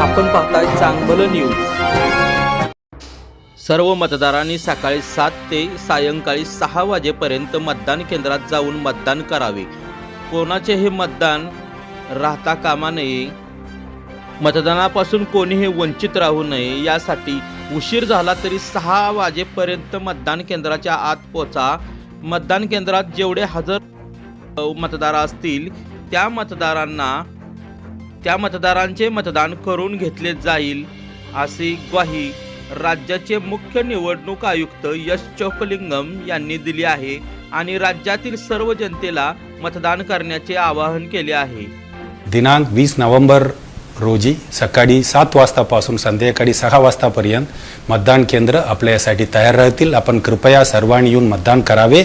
आपण पाहताय चांगलं न्यूज सर्व मतदारांनी सकाळी सात ते सायंकाळी सहा वाजेपर्यंत मतदान केंद्रात जाऊन मतदान करावे. कोणाचे हे मतदान राहता कामा नये. मतदानापासून कोणीही वंचित राहू नये यासाठी उशीर झाला तरी सहा वाजेपर्यंत मतदान केंद्राच्या आत पोचा. मतदान केंद्रात जेवढे हजर मतदार असतील त्या मतदारांना त्या मतदारांचे मतदान करून घेतले जाईल अशी ग्वाही राज्याचे मुख्य निवडणूक आयुक्त यश चोकलिंगम यांनी दिली आहे आणि राज्यातील सर्व जनतेला मतदान करण्याचे आवाहन केले आहे. दिनांक वीस नोव्हेंबर रोजी सकाळी सात वाजतापासून संध्याकाळी सहा वाजतापर्यंत मतदान केंद्र आपल्या यासाठी तयार राहतील. आपण कृपया सर्वांनी येऊन मतदान करावे.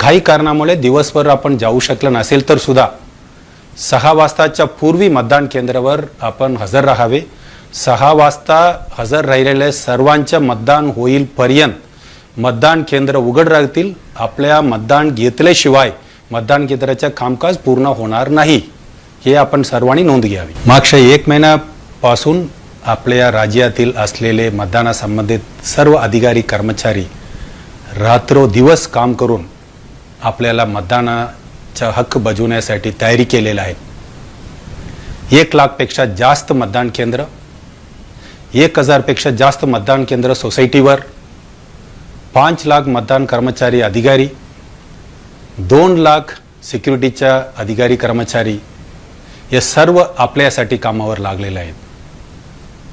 काही कारणामुळे दिवसभर आपण जाऊ शकलं नसेल तर सुद्धा सहा वाजताच्या पूर्वी मतदान केंद्रावर आपण हजर राहावे. सहा वाजता हजर राहिलेल्या सर्वांच्या मतदान होईलपर्यंत मतदान केंद्र उघड राहतील. आपल्या मतदान घेतल्याशिवाय मतदान केंद्राचे कामकाज पूर्ण होणार नाही. हे आपण सर्वांनी नोंद घ्यावी. मागच्या एक महिन्यापासून आपल्या राज्यातील असलेले मतदानासंबंधित सर्व अधिकारी कर्मचारी रात्रोदिवस काम करून आपल्याला चा हक्क बजवण्यासाठी तयारी केलेला आहे. एक लाखपेक्षा जास्त मतदान केंद्र एक हजारपेक्षा जास्त मतदान केंद्र सोसायटीवर पाच लाख मतदान कर्मचारी अधिकारी दोन लाख सिक्युरिटीच्या अधिकारी कर्मचारी हे सर्व आपल्यासाठी कामावर लागलेले आहेत.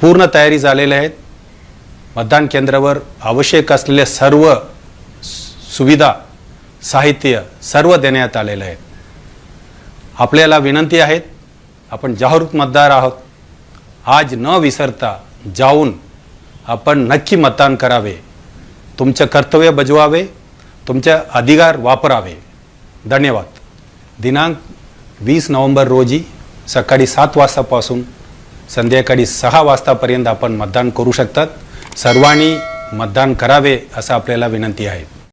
पूर्ण तयारी झालेल्या आहेत मतदान केंद्रावर आवश्यक असलेल्या सर्व सुविधा साहित्य सर्व देण्यात आलेलं आहे. आपल्याला विनंती आहेत आपण जागरूक मतदार आहोत. आज न विसरता जाऊन आपण नक्की मतदान करावे. तुमचं कर्तव्य बजवावे तुमचे अधिकार वापरावे. धन्यवाद. दिनांक वीस नोव्हेंबर रोजी सकाळी सात वाजतापासून संध्याकाळी सहा वाजतापर्यंत आपण मतदान करू शकतात. सर्वांनी मतदान करावे असं आपल्याला विनंती आहे.